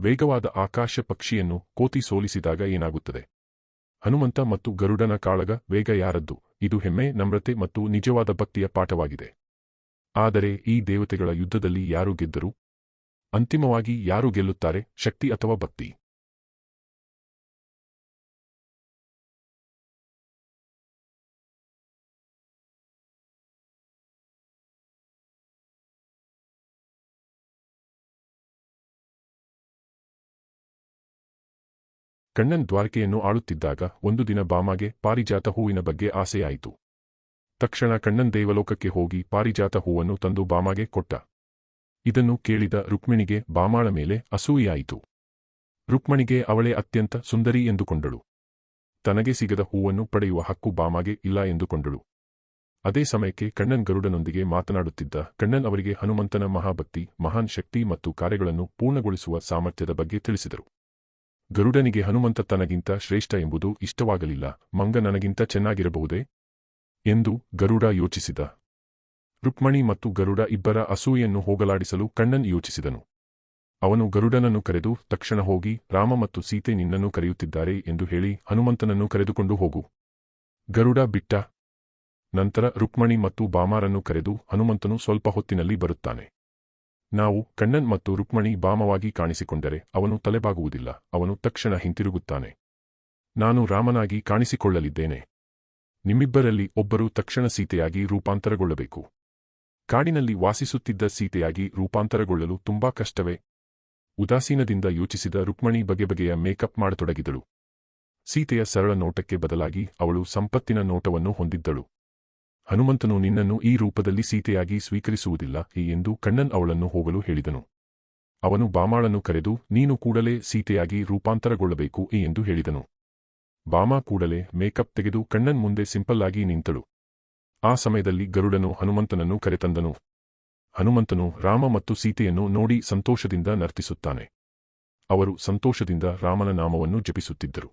ವೇಗವಾದ ಆಕಾಶ ಪಕ್ಷಿಯನ್ನು ಕೋತಿ ಸೋಲಿಸಿದಾಗ ಏನಾಗುತ್ತದೆ? ಹನುಮಂತ ಮತ್ತು ಗರುಡನ ಕಾಳಗ ವೇಗ ಯಾರದ್ದು? ಇದು ಹೆಮ್ಮೆ, ನಮ್ರತೆ ಮತ್ತು ನಿಜವಾದ ಭಕ್ತಿಯ ಪಾಠವಾಗಿದೆ. ಆದರೆ ಈ ದೇವತೆಗಳ ಯುದ್ಧದಲ್ಲಿ ಯಾರು ಗೆದ್ದರು? ಅಂತಿಮವಾಗಿ ಯಾರು ಗೆಲ್ಲುತ್ತಾರೆ? ಶಕ್ತಿ ಅಥವಾ ಭಕ್ತಿ? ಕಣ್ಣನ್ ದ್ವಾರಕೆಯನ್ನು ಆಳುತ್ತಿದ್ದಾಗ ಒಂದು ದಿನ ಬಾಮಾಗೆ ಪಾರಿಜಾತ ಹೂವಿನ ಬಗ್ಗೆ ಆಸೆಯಾಯಿತು. ತಕ್ಷಣ ಕಣ್ಣನ್ ದೇವಲೋಕಕ್ಕೆ ಹೋಗಿ ಪಾರಿಜಾತ ಹೂವನ್ನು ತಂದು ಬಾಮಾಗೆ ಕೊಟ್ಟ. ಇದನ್ನು ಕೇಳಿದ ರುಕ್ಮಿಣಿಗೆ ಬಾಮಾಳ ಮೇಲೆ ಅಸೂಯಾಯಿತು ರುಕ್ಮಣಿಗೆ ಅವಳೇ ಅತ್ಯಂತ ಸುಂದರಿ ಎಂದುಕೊಂಡಳು. ತನಗೆ ಸಿಗದ ಹೂವನ್ನು ಪಡೆಯುವ ಹಕ್ಕು ಬಾಮಾಗೆ ಇಲ್ಲ ಎಂದುಕೊಂಡಳು. ಅದೇ ಸಮಯಕ್ಕೆ ಕಣ್ಣನ್ ಗರುಡನೊಂದಿಗೆ ಮಾತನಾಡುತ್ತಿದ್ದ ಕಣ್ಣನ್ ಅವರಿಗೆ ಹನುಮಂತನ ಮಹಾಭಕ್ತಿ, ಮಹಾನ್ ಶಕ್ತಿ ಮತ್ತು ಕಾರ್ಯಗಳನ್ನು ಪೂರ್ಣಗೊಳಿಸುವ ಸಾಮರ್ಥ್ಯದ ಬಗ್ಗೆ ತಿಳಿಸಿದರು. ಗರುಡನಿಗೆ ಹನುಮಂತ ತನಗಿಂತ ಶ್ರೇಷ್ಠ ಎಂಬುದು ಇಷ್ಟವಾಗಲಿಲ್ಲ. ಮಂಗ ನನಗಿಂತ ಚೆನ್ನಾಗಿರಬಹುದೇ? ಎಂದು ಗರುಡ ಯೋಚಿಸಿದ. ರುಕ್ಮಣಿ ಮತ್ತು ಗರುಡ ಇಬ್ಬರ ಅಸೂಯನ್ನು ಹೋಗಲಾಡಿಸಲು ಕಣ್ಣನ್ ಯೋಚಿಸಿದನು. ಅವನು ಗರುಡನನ್ನು ಕರೆದು, ತಕ್ಷಣ ಹೋಗಿ, ರಾಮ ಮತ್ತು ಸೀತೆ ನಿನ್ನನ್ನು ಕರೆಯುತ್ತಿದ್ದಾರೆ ಎಂದು ಹೇಳಿ ಹನುಮಂತನನ್ನು ಕರೆದುಕೊಂಡು ಹೋಗು. ಗರುಡ ಬಿಟ್ಟ. ನಂತರ ರುಕ್ಮಣಿ ಮತ್ತು ಬಾಮಾರನ್ನು ಕರೆದು ಹನುಮಂತನು ಸ್ವಲ್ಪ ಹೊತ್ತಿನಲ್ಲಿ ಬರುತ್ತಾನೆ. ನಾವು ಕಣ್ಣನ್ ಮತ್ತು ರುಕ್ಮಣಿ ಬಾಮವಾಗಿ ಕಾಣಿಸಿಕೊಂಡರೆ ಅವನು ತಲೆಬಾಗುವುದಿಲ್ಲ, ಅವನು ತಕ್ಷಣ ಹಿಂತಿರುಗುತ್ತಾನೆ. ನಾನು ರಾಮನಾಗಿ ಕಾಣಿಸಿಕೊಳ್ಳಲಿದ್ದೇನೆ. ನಿಮ್ಮಿಬ್ಬರಲ್ಲಿ ಒಬ್ಬರು ತಕ್ಷಣ ಸೀತೆಯಾಗಿ ರೂಪಾಂತರಗೊಳ್ಳಬೇಕು. ಕಾಡಿನಲ್ಲಿ ವಾಸಿಸುತ್ತಿದ್ದ ಸೀತೆಯಾಗಿ ರೂಪಾಂತರಗೊಳ್ಳಲು ತುಂಬಾ ಕಷ್ಟವೇ. ಉದಾಸೀನದಿಂದ ಯೋಚಿಸಿದ ರುಕ್ಮಣಿ ಬಗೆ ಬಗೆಯ ಮೇಕಪ್ ಮಾಡತೊಡಗಿದಳು. ಸೀತೆಯ ಸರಳ ನೋಟಕ್ಕೆ ಬದಲಾಗಿ ಅವಳು ಸಂಪತ್ತಿನ ನೋಟವನ್ನು ಹೊಂದಿದ್ದಳು. ಹನುಮಂತನು ನಿನ್ನನ್ನು ಈ ರೂಪದಲ್ಲಿ ಸೀತೆಯಾಗಿ ಸ್ವೀಕರಿಸುವುದಿಲ್ಲ ಎಂದು ಕಣ್ಣನ್ ಅವಳನ್ನು ಹೋಗಲು ಹೇಳಿದನು. ಅವನು ಬಾಮಾಳನ್ನು ಕರೆದು, ನೀನು ಕೂಡಲೇ ಸೀತೆಯಾಗಿ ರೂಪಾಂತರಗೊಳ್ಳಬೇಕು ಎಂದು ಹೇಳಿದನು. ಬಾಮಾ ಕೂಡಲೇ ಮೇಕಪ್ ತೆಗೆದು ಕಣ್ಣನ್ ಮುಂದೆ ಸಿಂಪಲ್ಲಾಗಿ ನಿಂತಳು. ಆ ಸಮಯದಲ್ಲಿ ಗರುಡನು ಹನುಮಂತನನ್ನು ಕರೆತಂದನು. ಹನುಮಂತನು ರಾಮ ಮತ್ತು ಸೀತೆಯನ್ನು ನೋಡಿ ಸಂತೋಷದಿಂದ ನರ್ತಿಸುತ್ತಾನೆ. ಅವರು ಸಂತೋಷದಿಂದ ರಾಮನ ನಾಮವನ್ನು ಜಪಿಸುತ್ತಿದ್ದರು.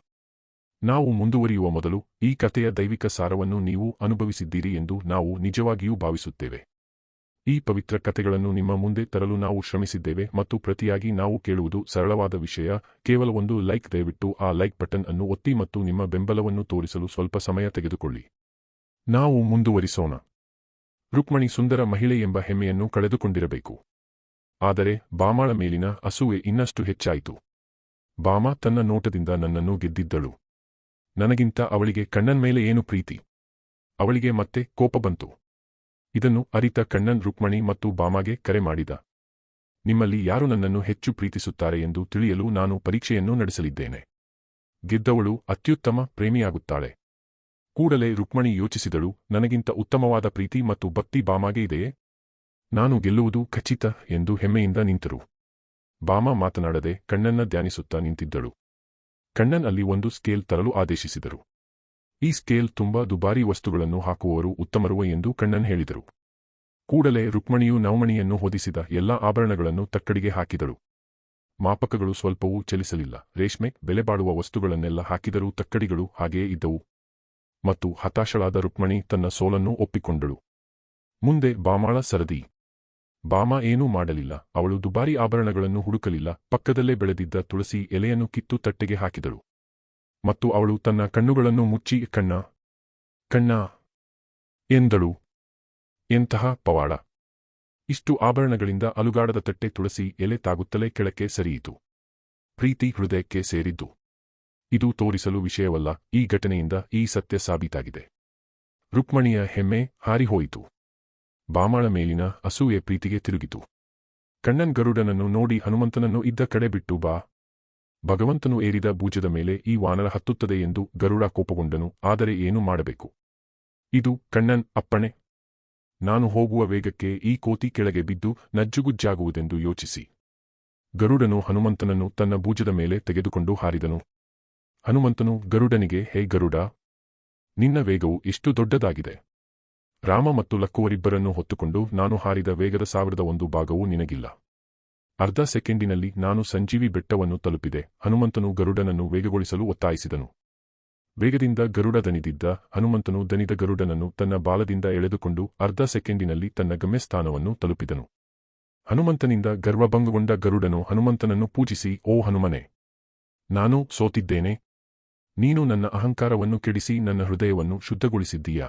ನಾವು ಮುಂದುವರಿಯುವ ಮೊದಲು ಈ ಕಥೆಯ ದೈವಿಕ ಸಾರವನ್ನು ನೀವು ಅನುಭವಿಸಿದ್ದೀರಿ ಎಂದು ನಾವು ನಿಜವಾಗಿಯೂ ಭಾವಿಸುತ್ತೇವೆ. ಈ ಪವಿತ್ರ ಕಥೆಗಳನ್ನು ನಿಮ್ಮ ಮುಂದೆ ತರಲು ನಾವು ಶ್ರಮಿಸಿದ್ದೇವೆ ಮತ್ತು ಪ್ರತಿಯಾಗಿ ನಾವು ಕೇಳುವುದು ಸರಳವಾದ ವಿಷಯ. ಕೇವಲ ಒಂದು ಲೈಕ್ ದಯವಿಟ್ಟು ಆ ಲೈಕ್ ಬಟನ್ ಅನ್ನು ಒತ್ತಿ ಮತ್ತು ನಿಮ್ಮ ಬೆಂಬಲವನ್ನು ತೋರಿಸಲು ಸ್ವಲ್ಪ ಸಮಯ ತೆಗೆದುಕೊಳ್ಳಿ. ನಾವು ಮುಂದುವರಿಸೋಣ. ರುಕ್ಮಣಿ ಸುಂದರ ಮಹಿಳೆ ಎಂಬ ಹೆಮ್ಮೆಯನ್ನು ಕಳೆದುಕೊಂಡಿರಬೇಕು. ಆದರೆ ಬಾಮಾಳ ಮೇಲಿನ ಅಸೂವೆ ಇನ್ನಷ್ಟು ಹೆಚ್ಚಾಯಿತು. ಬಾಮಾ ತನ್ನ ನೋಟದಿಂದ ನನ್ನನ್ನು ಗೆದ್ದಿದ್ದಳು. ನನಗಿಂತ ಅವಳಿಗೆ ಕಣ್ಣನ್ ಮೇಲೆ ಏನು ಪ್ರೀತಿ? ಅವಳಿಗೆ ಮತ್ತೆ ಕೋಪ ಬಂತು. ಇದನ್ನು ಅರಿತ ಕಣ್ಣನ್ ರುಕ್ಮಣಿ ಮತ್ತು ಬಾಮಾಗೆ ಕರೆ ಮಾಡಿದ. ನಿಮ್ಮಲ್ಲಿ ಯಾರು ನನ್ನನ್ನು ಹೆಚ್ಚು ಪ್ರೀತಿಸುತ್ತಾರೆ ಎಂದು ತಿಳಿಯಲು ನಾನು ಪರೀಕ್ಷೆಯನ್ನು ನಡೆಸಲಿದ್ದೇನೆ. ಗೆದ್ದವಳು ಅತ್ಯುತ್ತಮ ಪ್ರೇಮಿಯಾಗುತ್ತಾಳೆ. ಕೂಡಲೇ ರುಕ್ಮಣಿ ಯೋಚಿಸಿದಳು, ನನಗಿಂತ ಉತ್ತಮವಾದ ಪ್ರೀತಿ ಮತ್ತು ಭಕ್ತಿ ಬಾಮಾಗೆ ಇದೆಯೇ? ನಾನು ಗೆಲ್ಲುವುದು ಖಚಿತ ಎಂದು ಹೆಮ್ಮೆಯಿಂದ ನಿಂತರು. ಬಾಮಾ ಮಾತನಾಡದೆ ಕಣ್ಣನ್ನ ಧ್ಯಾನಿಸುತ್ತಾ ನಿಂತಿದ್ದಳು. ಕಣ್ಣನ್ ಅಲ್ಲಿ ಒಂದು ಸ್ಕೇಲ್ ತರಲು ಆದೇಶಿಸಿದರು. ಈ ಸ್ಕೇಲ್ ತುಂಬಾ ದುಬಾರಿ ವಸ್ತುಗಳನ್ನು ಹಾಕುವವರು ಉತ್ತಮರುವ ಎಂದು ಕಣ್ಣನ್ ಹೇಳಿದರು. ಕೂಡಲೇ ರುಕ್ಮಣಿಯು ನವಮಣಿಯನ್ನು ಹೊದಿಸಿದ ಎಲ್ಲಾ ಆಭರಣಗಳನ್ನು ತಕ್ಕಡಿಗೆ ಹಾಕಿದಳು. ಮಾಪಕಗಳು ಸ್ವಲ್ಪವೂ ಚಲಿಸಲಿಲ್ಲ. ರೇಷ್ಮೆ, ಬೆಲೆಬಾಳುವ ವಸ್ತುಗಳನ್ನೆಲ್ಲ ಹಾಕಿದರೂ ತಕ್ಕಡಿಗಳು ಹಾಗೆಯೇ ಇದ್ದವು. ಮತ್ತು ಹತಾಶಳಾದ ರುಕ್ಮಣಿ ತನ್ನ ಸೋಲನ್ನು ಒಪ್ಪಿಕೊಂಡಳು. ಮುಂದೆ ಬಾಮಾಳ ಸರದಿ. ಬಾಮಾ ಏನೂ ಮಾಡಲಿಲ್ಲ. ಅವಳು ದುಬಾರಿ ಆಭರಣಗಳನ್ನು ಹುಡುಕಲಿಲ್ಲ. ಪಕ್ಕದಲ್ಲೇ ಬೆಳೆದಿದ್ದ ತುಳಸಿ ಎಲೆಯನ್ನು ಕಿತ್ತು ತಟ್ಟೆಗೆ ಹಾಕಿದಳು. ಮತ್ತು ಅವಳು ತನ್ನ ಕಣ್ಣುಗಳನ್ನು ಮುಚ್ಚಿ, ಕಣ್ಣ ಕಣ್ಣ, ಎಂದಳು. ಎಂತಹ ಪವಾಡ. ಇಷ್ಟು ಆಭರಣಗಳಿಂದ ಅಲುಗಾಡದ ತಟ್ಟೆ ತುಳಸಿ ಎಲೆ ತಾಗುತ್ತಲೇ ಕೆಳಕ್ಕೆ ಸರಿಯಿತು. ಪ್ರೀತಿ ಹೃದಯಕ್ಕೆ ಸೇರಿದ್ದು. ಇದು ತೋರಿಸಲು ವಿಷಯವಲ್ಲ. ಈ ಘಟನೆಯಿಂದ ಈ ಸತ್ಯ ಸಾಬೀತಾಗಿದೆ. ರುಕ್ಮಣಿಯ ಹೆಮ್ಮೆ ಹಾರಿಹೋಯಿತು. ಬಾಮಾಳ ಮೇಲಿನ ಅಸೂಯೆ ಪ್ರೀತಿಗೆ ತಿರುಗಿತು. ಕಣ್ಣನ್ ಗರುಡನನ್ನು ನೋಡಿ ಹನುಮಂತನನ್ನು ಇದ್ದ ಕಡೆ ಬಿಟ್ಟು ಬಾ. ಭಗವಂತನು ಏರಿದ ಬೂಜದ ಮೇಲೆ ಈ ವಾನರ ಹತ್ತುತ್ತದೆ ಎಂದು ಗರುಡ ಕೋಪಗೊಂಡನು, ಆದರೆ ಏನು ಮಾಡಬೇಕು? ಇದು ಕಣ್ಣನ್ ಅಪ್ಪಣೆ. ನಾನು ಹೋಗುವ ವೇಗಕ್ಕೆ ಈ ಕೋತಿ ಕೆಳಗೆ ಬಿದ್ದು ನಜ್ಜುಗುಜ್ಜಾಗುವುದೆಂದು ಯೋಚಿಸಿ. ಗರುಡನು ಹನುಮಂತನನ್ನು ತನ್ನ ಬೂಜದ ಮೇಲೆ ತೆಗೆದುಕೊಂಡು ಹಾರಿದನು. ಹನುಮಂತನು ಗರುಡನಿಗೆ, ಹೇ ಗರುಡ, ನಿನ್ನ ವೇಗವು ಇಷ್ಟು ದೊಡ್ಡದಾಗಿದೆ. ರಾಮ ಮತ್ತು ಲಕ್ಕುವರಿಬ್ಬರನ್ನು ಹೊತ್ತುಕೊಂಡು, ನಾನು ಹಾರಿದ ವೇಗದ ಸಾವಿರದ ಒಂದು ಭಾಗವೂ ನಿನಗಿಲ್ಲ. ಅರ್ಧ ಸೆಕೆಂಡಿನಲ್ಲಿ ನಾನು ಸಂಜೀವಿ ಬೆಟ್ಟವನ್ನು ತಲುಪಿದೆ. ಹನುಮಂತನು ಗರುಡನನ್ನು ವೇಗಗೊಳಿಸಲು ಒತ್ತಾಯಿಸಿದನು. ವೇಗದಿಂದ ಗರುಡ ದನಿದಿದ್ದ ಹನುಮಂತನು ದನಿದ ಗರುಡನನ್ನು ತನ್ನ ಬಾಲದಿಂದ ಎಳೆದುಕೊಂಡು ಅರ್ಧ ಸೆಕೆಂಡಿನಲ್ಲಿ ತನ್ನ ಗಮ್ಯಸ್ಥಾನವನ್ನು ತಲುಪಿದನು. ಹನುಮಂತನಿಂದ ಗರ್ವಭಂಗಗೊಂಡ ಗರುಡನು ಹನುಮಂತನನ್ನು ಪೂಜಿಸಿ, ಓ ಹನುಮನೆ, ನಾನು ಸೋತಿದ್ದೇನೆ. ನೀನು ನನ್ನ ಅಹಂಕಾರವನ್ನು ಕೆಡಿಸಿ ನನ್ನ ಹೃದಯವನ್ನು ಶುದ್ಧಗೊಳಿಸಿದ್ದೀಯಾ?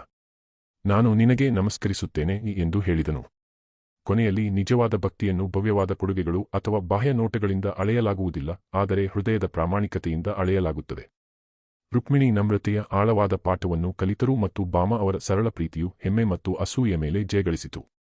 ನಾನು ನಿನಗೆ ನಮಸ್ಕರಿಸುತ್ತೇನೆ ಎಂದು ಹೇಳಿದನು. ಕೊನೆಯಲ್ಲಿ ನಿಜವಾದ ಭಕ್ತಿಯನ್ನು ಭವ್ಯವಾದ ಕೊಡುಗೆಗಳು ಅಥವಾ ಬಾಹ್ಯ ನೋಟಗಳಿಂದ ಅಳೆಯಲಾಗುವುದಿಲ್ಲ, ಆದರೆ ಹೃದಯದ ಪ್ರಾಮಾಣಿಕತೆಯಿಂದ ಅಳೆಯಲಾಗುತ್ತದೆ. ರುಕ್ಮಿಣಿ ನಮ್ರತೆಯ ಆಳವಾದ ಪಾಠವನ್ನು ಕಲಿತರು ಮತ್ತು ಬಾಮ ಅವರ ಸರಳ ಪ್ರೀತಿಯು ಹೆಮ್ಮೆ ಮತ್ತು ಅಸೂಯೆ ಮೇಲೆ ಜಯಗಳಿಸಿತು.